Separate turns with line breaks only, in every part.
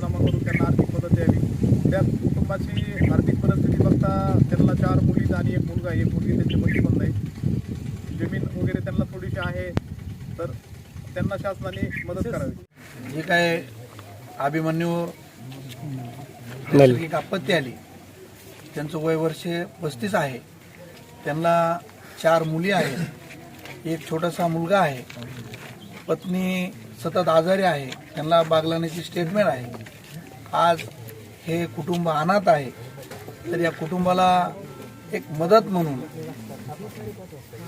पंचनामा करून त्यांना आर्थिक मदत द्यावी. त्या कुटुंबाची आर्थिक परिस्थिती बघता त्यांना चार मुली आणि एक मुलगा. एक मुलगी त्यांची मोठी पण नाही. जमीन वगैरे त्यांना थोडीशी आहे तर त्यांना शासनाने मदत करावी.
जे काय अभिमन्यू नैसर्गिक आपत्ती आली त्यांचं वय वर्ष पस्तीस आहे. त्यांना चार मुली आहेत एक छोटासा मुलगा आहे पत्नी सतत आजारी आहे त्यांना बागलाण्याची स्टेटमेंट आहे. आज हे कुटुंब अनाथ आहे तर या कुटुंबाला एक मदत म्हणून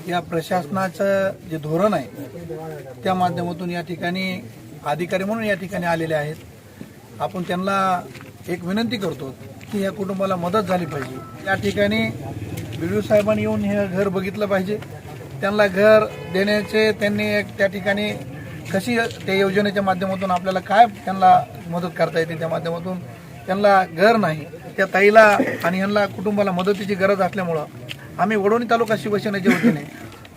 या प्रशासनाचं जे धोरण आहे त्या माध्यमातून या ठिकाणी अधिकारी म्हणून या ठिकाणी आलेले आहेत. आपण त्यांना एक विनंती करतो की या कुटुंबाला मदत झाली पाहिजे. या ठिकाणी बी साहेबांनी येऊन हे घर बघितलं पाहिजे. त्यांना घर देण्याचे त्यांनी एक त्या ठिकाणी कशी त्या योजनेच्या माध्यमातून आपल्याला काय त्यांना मदत करता येते त्या माध्यमातून त्यांना घर नाही त्या ताईला आणि यांना कुटुंबाला मदतीची गरज असल्यामुळं आम्ही वडोणी तालुका शिवसेनेच्या वतीने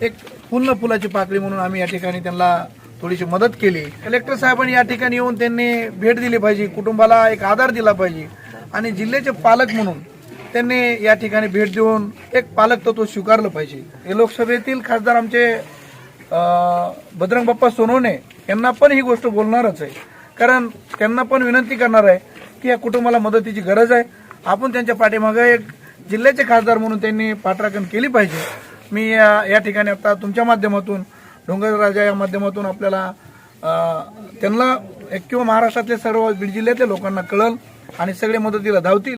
एक पूर्ण फुलाची पाकळी म्हणून आम्ही या ठिकाणी त्यांना थोडीशी मदत केली. कलेक्टर साहेबांनी या ठिकाणी येऊन त्यांनी भेट दिली पाहिजे कुटुंबाला एक आधार दिला पाहिजे आणि जिल्ह्याचे पालक म्हणून त्यांनी या ठिकाणी भेट देऊन एक पालक तत्व स्वीकारलं पाहिजे. हे लोकसभेतील खासदार आमचे बजरंग बाप्पा सोनवणे यांना पण ही गोष्ट बोलणारच आहे. कारण त्यांना पण विनंती करणार आहे की या कुटुंबाला मदतीची गरज आहे. आपण त्यांच्या पाठीमागे एक जिल्ह्याचे खासदार म्हणून त्यांनी पाठराखण केली पाहिजे. मी या या ठिकाणी आता तुमच्या माध्यमातून डोंगरराजा या माध्यमातून आपल्याला त्यांना किंवा महाराष्ट्रातले सर्व बीड जिल्ह्यातल्या लोकांना कळल आणि सगळे मदतीला धावतील.